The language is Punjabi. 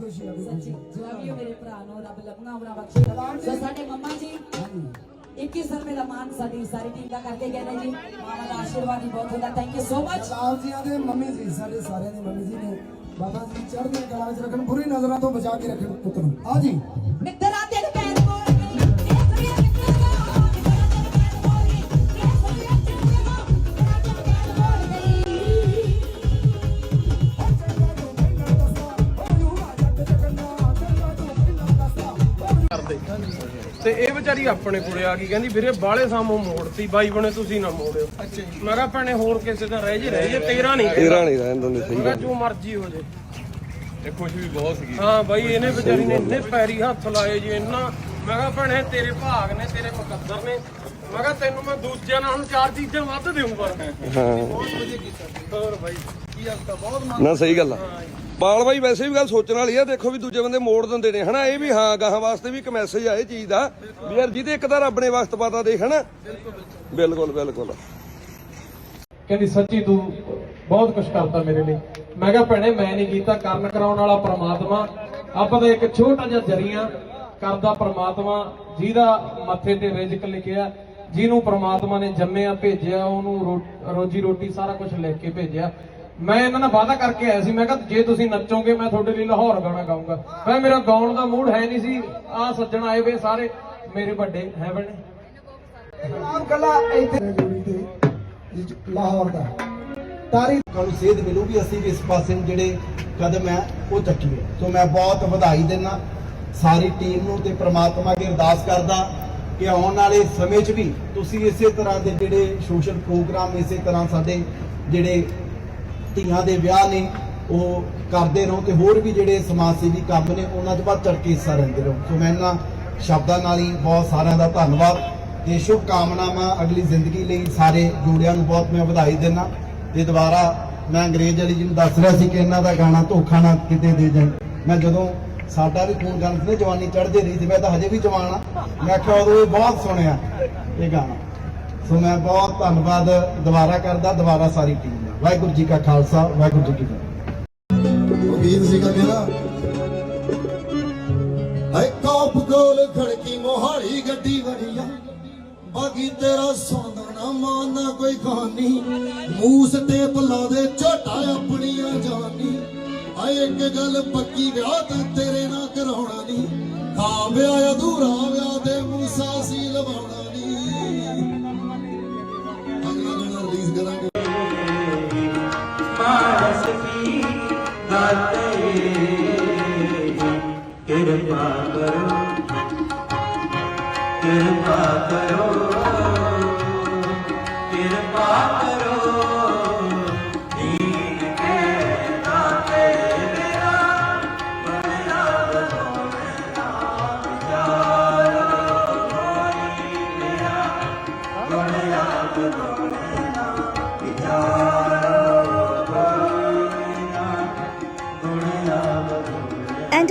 ਖੁਸ਼ੀ ਹੈ ਖੁਸ਼ੀ ਹੈ ਸੱਚੀ ਜਵਾਬੀਓ ਮੇਰੇ ਭਰਾ ਨੂੰ ਰੱਬ ਲੰਮਾ ਉਮਰਾਂ ਬਖਸ਼ੇ। ਸੋ ਸਾਡੇ ਮੰਮਾ ਜੀ 21 ਰੁਪਏ ਦਾ ਮਾਨ ਸਾਡੀ ਸਾਰੀ ਟੀਮ ਦਾ ਕਰਕੇ ਗਏ ਨੇ ਜੀ। ਮਾਮਾ ਦਾ ਆਸ਼ੀਰਵਾਦ ਹੀ ਬਹੁਤ ਹੁੰਦਾ। Thank you so much Lal ਜੀਆਂ ਦੇ ਮੰਮੀ ਜੀ ਸਾਡੇ ਸਾਰਿਆਂ ਦੀ ਮੰਮੀ ਜੀ ਨੇ ਬਾਬਾ ਜੀ ਚੜ੍ਹਦੀਆਂ ਕਲਾ ਵਿੱਚ ਰੱਖਣ ਬੁਰੀ ਨਜ਼ਰਾਂ ਤੋਂ ਬਚਾ ਕੇ ਰੱਖਣ ਪੁੱਤ ਨੂੰ। ਆ ਜੀ। ਮਿੱਤਰਾਂ ਤੇ ਇਹ ਵਿਚਾਰੀ ਆਪਣੇ ਕੋਲੇ ਆ ਗਈ ਕਹਿੰਦੀ ਵੀਰੇ ਬਾਲੇ ਸਾਮੋਂ ਮੋੜਤੀ ਬਾਈ ਬਣੇ ਤੁਸੀਂ ਨਾ ਮੋੜਿਓ। ਮੈਂ ਕਿਹਾ ਭੈਣੇ ਹੋਰ ਕਿਸੇ ਦਾ ਰਹਿ ਜੇ ਰਹਿ ਜੇ ਤੇਰਾ ਨਹੀਂ ਤੇਰਾ ਨਹੀਂ ਰਹਿਣ ਦਿੰਦੇ ਸਹੀ ਗੱਲ। ਜੋ ਮਰਜ਼ੀ ਹੋ ਜੇ। ਤੇ ਖੁਸ਼ ਵੀ ਬਹੁਤ ਸੀਗੀ। ਹਾਂ ਬਾਈ ਇਹਨੇ ਵਿਚਾਰੀ ਨੇ ਇੰਨੇ ਪੈਰੀ ਹੱਥ ਲਾਏ ਜੀ ਇੰਨਾ। ਮੈਂ ਕਿਹਾ ਭੈਣੇ ਤੇਰੇ ਭਾਗ ਨੇ ਤੇਰੇ ਮੁਕੱਦਰ ਨੇ। ਮੈਂ ਕਿਹਾ ਤੈਨੂੰ ਮੈਂ ਦੂਜਿਆਂ ਨਾਲ ਹੁਣ ਚਾਰ ਚੀਜ਼ਾਂ ਵੱਧ ਦੇਊਂਗਾ। ਹਾਂ। ਹੋਰ ਬਾਈ ਕੀ ਹਫਤਾ ਬਹੁਤ ਮਨ ਨਾ ਸਹੀ ਗੱਲ ਆ। ਬਾਲ ਬਾਈ ਵੈਸੇ ਵੀ ਗੱਲ ਸੋਚਣ ਵਾਲੀ ਆ, ਦੇਖੋ ਵੀ ਦੂਜੇ ਬੰਦੇ ਮੋੜ ਦਿੰਦੇ ਨੇ, ਹਨਾ? ਇਹ ਵੀ ਹਾਂ, ਗਾਹਾਂ ਵਾਸਤੇ ਵੀ ਇੱਕ ਮੈਸੇਜ ਆ ਇਹ ਚੀਜ਼ ਦਾ, ਵੀ ਯਾਰ ਜਿਹਦੇ ਇੱਕ ਤਾਂ ਰੱਬ ਨੇ ਵਕਤ ਪਾਤਾ ਦੇਖ, ਹਨਾ? ਬਿਲਕੁਲ ਬਿਲਕੁਲ। ਕਹਿੰਦੀ, ਸੱਚੀ ਤੂੰ ਬਹੁਤ ਕੁਝ ਕਰਤਾ ਮੇਰੇ ਲਈ। ਮੈਂ ਕਿਹਾ, ਭੈਣੇ, ਮੈਂ ਨਹੀਂ ਕੀਤਾ। ਕਰਨ ਕਰਾਉਣ ਵਾਲਾ ਪ੍ਰਮਾਤਮਾ, ਆਪਾਂ ਤਾਂ ਇੱਕ ਛੋਟਾ ਜਿਹਾ ਜਰੀਆ ਕਰਦਾ ਪ੍ਰਮਾਤਮਾ, ਜਿਹਦਾ ਮੱਥੇ ਤੇ ਰਿਜ਼ਕ ਲਿਖਿਆ, ਜਿਹਨੂੰ ਪ੍ਰਮਾਤਮਾ ਨੇ ਜੰਮਿਆ, ਭੇਜਿਆ, ਉਹਨੂੰ ਰੋਜੀ ਰੋਟੀ ਸਾਰਾ ਕੁਝ ਲੈ ਕੇ ਭੇਜਿਆ। ਮੈਂ ਇਹਨਾਂ ਨਾਲ ਵਾਅਦਾ ਕਰਕੇ ਆਇਆ ਸੀ ਮੈਂ ਕਿਹਾ ਜੇ ਤੁਸੀਂ ਨੱਚੋਗੇ ਮੈਂ ਤੁਹਾਡੇ ਲਈ ਲਾਹੌਰ ਗਾਣਾ ਗਾਉਂਗਾ ਮੈਂ ਮੇਰਾ ਗਾਉਣ ਦਾ ਮੂਡ ਹੈ ਨਹੀਂ ਸੀ ਆ ਸੱਜਣ ਆਏ ਵੇ ਸਾਰੇ ਮੇਰੇ ਵੱਡੇ ਹੈ ਬਣੇ ਆਮ ਕਲਾ ਇੱਥੇ ਜੋੜੀ ਤੇ ਲਾਹੌਰ ਦਾ। ਤਾਰੀਖ ਤੁਹਾਨੂੰ ਸੇਧ ਮਿਲੂਗੀ ਅਸੀਂ ਵੀ ਇਸ ਪਾਸੇ ਨੂੰ ਜਿਹੜੇ ਕਦਮ ਹੈ ਉਹ ਚੱਕੀਏ। ਸੋ ਮੈਂ ਬਹੁਤ ਵਧਾਈ ਦਿੰਦਾ ਸਾਰੀ ਟੀਮ ਨੂੰ ਤੇ ਪ੍ਰਮਾਤਮਾ ਅੱਗੇ ਅਰਦਾਸ ਕਰਦਾ ਕਿ ਆਉਣ ਵਾਲੇ ਸਮੇਂ 'ਚ ਵੀ ਤੁਸੀਂ ਇਸੇ ਤਰ੍ਹਾਂ ਦੇ ਜਿਹੜੇ ਸੋਸ਼ਲ ਪ੍ਰੋਗਰਾਮ ਇਸੇ ਤਰ੍ਹਾਂ ਸਾਡੇ ਜਿਹੜੇ ਧੀਆਂ ਦੇ ਵਿਆਹ ਨੇ ਉਹ ਕਰਦੇ ਰਹੋ ਤੇ ਹੋਰ ਵੀ ਜਿਹੜੇ ਸਮਾਜ ਸੇਵੀ ਕੰਮ ਨੇ, ਉਹਨਾਂ 'ਚ ਵੱਧ ਚੜ ਕੇ ਹਿੱਸਾ ਲੈਂਦੇ ਰਹੋ। ਸੋ ਮੈਂ ਇਹਨਾਂ ਸ਼ਬਦਾਂ ਨਾਲ ਹੀ ਬਹੁਤ ਸਾਰਿਆਂ ਦਾ ਧੰਨਵਾਦ ਤੇ ਸ਼ੁਭ ਕਾਮਨਾਵਾਂ ਅਗਲੀ ਜ਼ਿੰਦਗੀ ਲਈ ਸਾਰੇ ਜੋੜਿਆਂ ਨੂੰ ਬਹੁਤ ਮੈਂ ਵਧਾਈ ਦਿੰਦਾ। ਤੇ ਦੁਬਾਰਾ ਮੈਂ ਅੰਗਰੇਜ਼ ਵਾਲੀ ਜੀ ਨੂੰ ਦੱਸ ਰਿਹਾ ਸੀ ਕਿ ਇਹਨਾਂ ਦਾ ਗਾਣਾ ਧੋਖਾ ਨਾ ਕਿਤੇ ਦੇ ਜਾਣ ਮੈਂ ਜਦੋਂ ਸਾਡਾ ਵੀ ਖੂਨ ਗੰਦ ਤੇ ਜਵਾਨੀ ਚੜ੍ਹਦੇ ਰਹੀ ਤੇ ਮੈਂ ਤਾਂ ਹਜੇ ਵੀ ਜਵਾਨ ਆ ਮੈਂ ਕਿਹਾ ਉਦੋਂ ਇਹ ਬਹੁਤ ਸੁਣਿਆ ਇਹ ਗਾਣਾ। ਸੋ ਮੈਂ ਬਹੁਤ ਧੰਨਵਾਦ ਦੁਬਾਰਾ ਕਰਦਾ, ਦੁਬਾਰਾ ਸਾਰੀ ਟੀਮ ਦਾ ਵਾਹਿਗੁਰੂ ਜੀ ਕਾ ਖਾਲਸਾ, ਵਾਹਿਗੁਰੂ ਜੀ ਕੀ ਫਤਿਹ। ਉਹ ਗੀਤ ਸੀਗਾ ਕਿਹੜਾ ਐ ਕਾਪ ਕੋਲ ਖੜਕੀ ਮੋਹਾਲੀ ਗੱਡੀ ਵੜੀਆ। ਬਾਗੀ ਤੇਰਾ ਸੌਂਦਾ ਨਾ ਮਾਨਾ ਕੋਈ ਖਾਨੀ ਮੂਸ ਟੇਪ ਭਲਾ ਦੇ ਝੋਟਾ ਆਪਣੀਆਂ ਜਾਨੀ। ਆਏ ਇੱਕ ਗੱਲ ਪੱਕੀ, ਵਿਆਹ ਤਾਂ ਤੇਰੇ ਨਾਲ ਕਰਾਉਣਾ ਨਹੀਂ ਖਾ ਵਿਆਹ ਅਧੂਰਾ ਵਿਆਹ ਕਿਰਪਾ ਕਰੋ।